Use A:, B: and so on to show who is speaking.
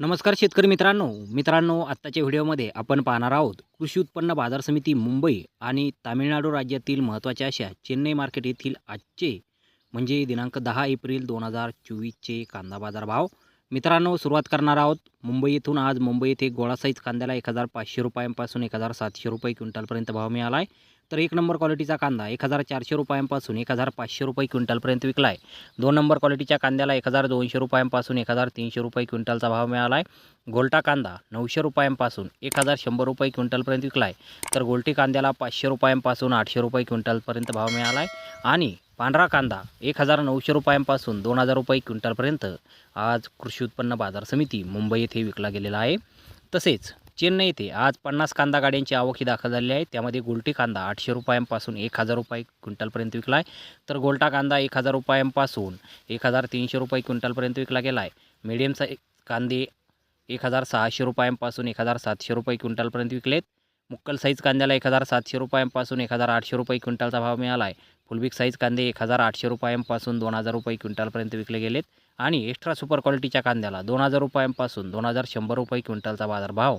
A: नमस्कार शेतकरी मित्रांनो. मित्रांनो आत्ताच्या व्हिडिओमध्ये आपण पाहणार आहोत कृषी उत्पन्न बाजार समिती मुंबई आणि तामिळनाडू राज्यातील महत्त्वाच्या अशा चेन्नई मार्केट येथील आजचे म्हणजे दिनांक दहा एप्रिल दोन हजार चोवीसचे कांदा बाजार भाव मित्रांनो सुरुवात करणार आहोत. मुंबई येथून आज मुंबई येथे गोळा साईज कांद्याला एक हजार पाचशे रुपयांपासून एक हजार सातशे रुपये क्विंटलपर्यंत भाव मिळाला आहे तर एक नंबर क्वालिटीचा कांदा एक हजार चारशे रुपयांपासून एक हजार पाचशे रुपये क्विंटलपर्यंत विकला आहे. दोन नंबर क्वालिटीच्या कांद्याला एक हजार दोनशे रुपयांपासून एक हजार तीनशे रुपये क्विंटलचा भाव मिळाला आहे. गोल्टा कांदा नऊशे रुपयांपासून एक हजार शंभर रुपये क्विंटलपर्यंत विकला आहे. तर गोल्टी कांद्याला पाचशे रुपयांपासून आठशे रुपये क्विंटलपर्यंत भाव मिळाला आहे. आणि पांढरा कांदा एक हजार नऊशे रुपयांपासून दोन हजार रुपये क्विंटलपर्यंत आज कृषी उत्पन्न बाजार समिती मुंबई येथे विकला गेलेला आहे. तसेच चेन्नई येथे आज पन्नास कांदा गाड्यांची आवक ही दाखल झालेली आहे. त्यामध्ये गोलटी कांदा आठशे रुपयांपासून एक हजार रुपये क्विंटलपर्यंत विकला आहे. तर गोल्टा कांदा एक हजार रुपयांपासून एक हजार तीनशे रुपये क्विंटलपर्यंत विकला गेला आहे. मीडियम साईज कांदे एक हजार सहाशे रुपयांपासून एक हजार सातशे रुपये क्विंटलपर्यंत विकलेत. मुक्कल साईज कांद्याला एक हजार सातशे रुपयांपासून एक हजार आठशे रुपये क्विंटलचा भाव मिळाला आहे. फुलबिक साईज कांदे एक हजार आठशे रुपयांपासून दोन हजार रुपये क्विंटलपर्यंत विकले गेलेत. आणि एक्स्ट्रा सुपर क्वालिटीच्या कांद्याला दोन हजार रुपयांपासून दोन हजार शंभर रुपये क्विंटलचा बाजारभाव